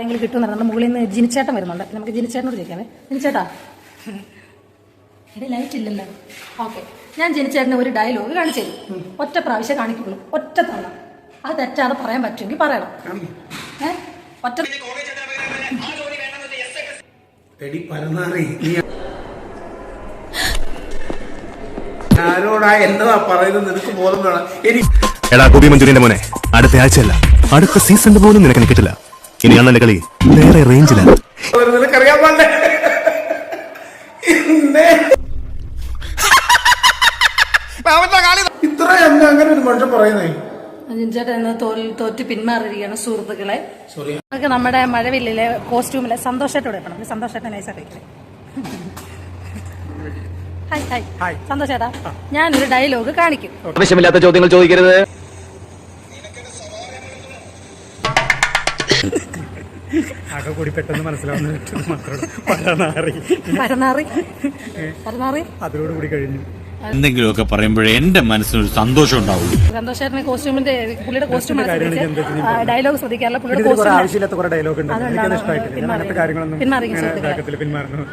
എങ്കിലും കിട്ടുമെന്ന് നമ്മുടെ മുകളിൽ നിന്ന് ജിനിച്ചേട്ടൻ വരുന്നുണ്ട്. നമുക്ക് ജിനിച്ചേട്ടനോട് ചോദിക്കാമേ. ജിനിച്ചേട്ടാ. എന്റെ ലൈറ്റ് ഇല്ലല്ലോ. ഓക്കെ ഞാൻ ജിനിച്ചേട്ടന് ഒരു ഡയലോഗ് കാണിച്ചു തരും. ഒറ്റ പ്രാവശ്യം കാണിക്കുള്ളൂ ഒറ്റ തവണ. അത് തെറ്റാതെ പറയാൻ പറ്റുമെങ്കിൽ പറയണം. ഏ? ഒറ്റ എടി പരന്നാറി. ആരോടാ എന്നതാ പറയുന്നത്? നിനക്ക് ബോധം വേണം. എടാ ഗോപി മഞ്ജുരിന്റെ മോനെ. അടുത്ത ആഴ്ചയല്ല. അടുത്ത സീസണിന്റെ പോലും നിനക്ക് കിട്ടില്ല. ഇനി അണ്ണന്റെ കളി വേറെ റേഞ്ചിലാണ്. നിനക്കറിയാൻ പാടില്ലേ. ഇത്ര അങ്ങനെ ഒരു മനുഷ്യൻ പറയുന്നേ. ജിനിച്ചേട്ടൻ ഇന്ന് തോൽ തോറ്റ് പിന്മാറിയിരിക്കുകയാണ് സുഹൃത്തുക്കളെ. സോറി നമുക്ക് നമ്മുടെ മഴവില്ലിലെ കോസ്റ്റ്യൂമിലെ സന്തോഷത്തോടെ എടുക്കണം സന്തോഷമായിട്ട് നൈസായിട്ട് ഹായ് ഹായ് സന്തോഷേട്ടാ ഞാനൊരു ഡയലോഗ് കാണിക്കും. ആവശ്യമില്ലാത്ത ചോദ്യങ്ങൾ ചോദിക്കരുത്. ആകെ കൂടി പെട്ടെന്ന് മനസ്സിലാവുന്ന പരനാറി. പരനാറി? പരനാറി? അതോട് കൂടി കഴിഞ്ഞു. എന്തെങ്കിലുമൊക്കെ പറയുമ്പോഴേ എന്റെ മനസ്സിനൊരു സന്തോഷം ഉണ്ടാവും. സന്തോഷേട്ടന് കോസ്റ്റ്യൂമിന്റെ പുള്ളിയുടെ കോസ്റ്റ്യൂം ഡയലോഗ് ശ്രദ്ധിക്കാറില്ല. പുള്ളിയുടെ ആവശ്യമില്ലാത്ത കുറെ ഡയലോഗ് ഉണ്ട്. പിന്മാറി പിന്മാറുന്നു.